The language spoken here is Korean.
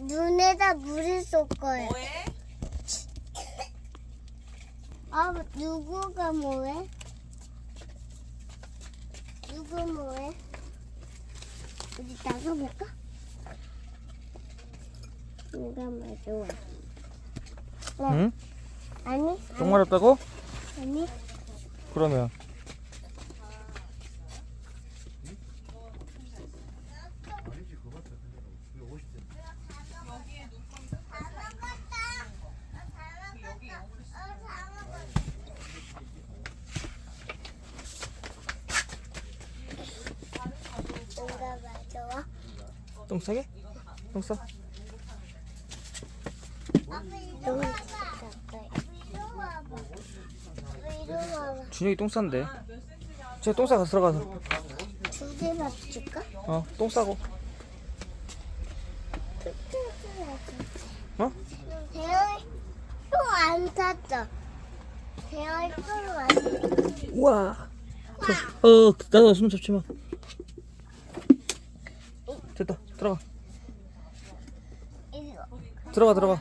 눈에다 물을 쏠 거야. 뭐해? 아, 누구가 뭐해? 누구 뭐해? 우리 나가볼까? 누가 뭐 좋아? 응? 아니, 똥 마렵다고? 아니, 그러면 누가 뭐 좋아? 똥 싸게? 똥 싸? 준혁이 똥 싼데 쟤 똥 싸가 들어가서 두 개만 줄까? 어 똥 싸고 어? 대현이 똥안 탔어. 대현이 똥안 탔어. 우와 어 나도 숨 잡지 마 됐다. 들어가. 들어가 들어가